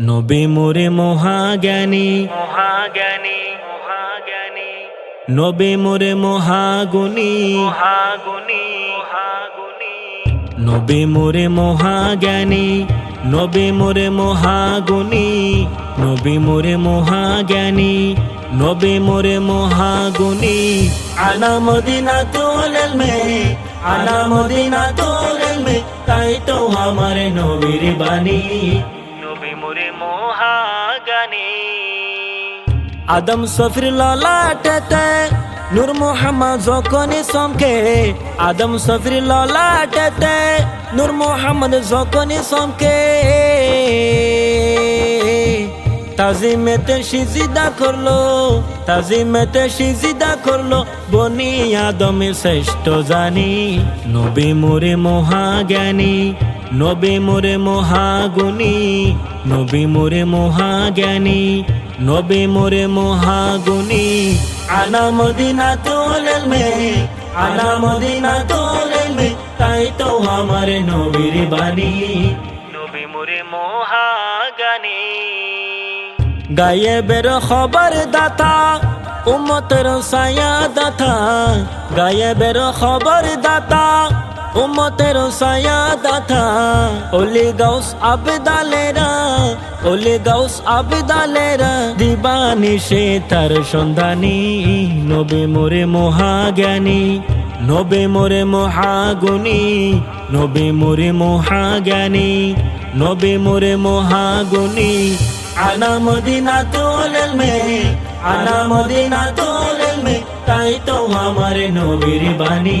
নবী মোরে মহাজ্ঞানী। মহাজ্ঞানী মহাজ্ঞানী। নবী মোরে মহাগুণী। মহাগুণী মহাগুণী। নবী মোরে মহাজ্ঞানী। নবী মোরে মহাগুণী। নবী মোরে মহাজ্ঞানী। নবী মোরে মহাগুণী। আনা মদিনা তোলেল মে আনা মদিনা তোলেল মে তাই তো আমার নবীর বাণী। মোরে মহাজ্ঞানী আদম সফির ললাটেতে নূর মোহাম্মদ যখনই চমকে। আদম সফির ললাটেতে নূর মোহাম্মদ যখনই চমকে। তাজিমেতে সিজিদা করল, তাজিমেতে সিজিদা করল বনি আদমে শ্রেষ্ঠ জানি। নবী মোরে মহাজ্ঞানী নবী মোরে মহাগুণী নবী মোরে মহাজ্ঞানী নবী মোরে মহাগুণী। আনা মদিনা তোলেল মে আনা মদিনা তোলেল মে তাই তো আমার নবীর বাণী। নবী মোরে মহাগানী গায়ে বের খবর দাতা উম্মতের সায়া দাতা। গায়ে বের খবর দাতা উম্মতের সায়া দাতা ওলি গাউস আবদালেরা, ওলি গাউস আবদালেরা। দিবানি সে তার সন্ধানী, নবে মোরে মহাজ্ঞানী। নবে মোরে মহাগুণী, নবে মোরে মহাজ্ঞানী। নবে মোরে মহাগুণী, আনা মদিনা তোলেল মে আনা মদিনা তোলেল মে তাই তো আমার নবীর বাণী।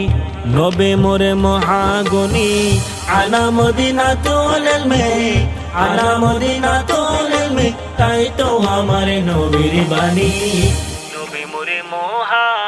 নবে মোরে মহাগুনি, আনা মদিনা তোলেল মে, আনা মদিনা তোলেল মে, তাই তো আমার নবীর বাণী। নবে মোরে মহা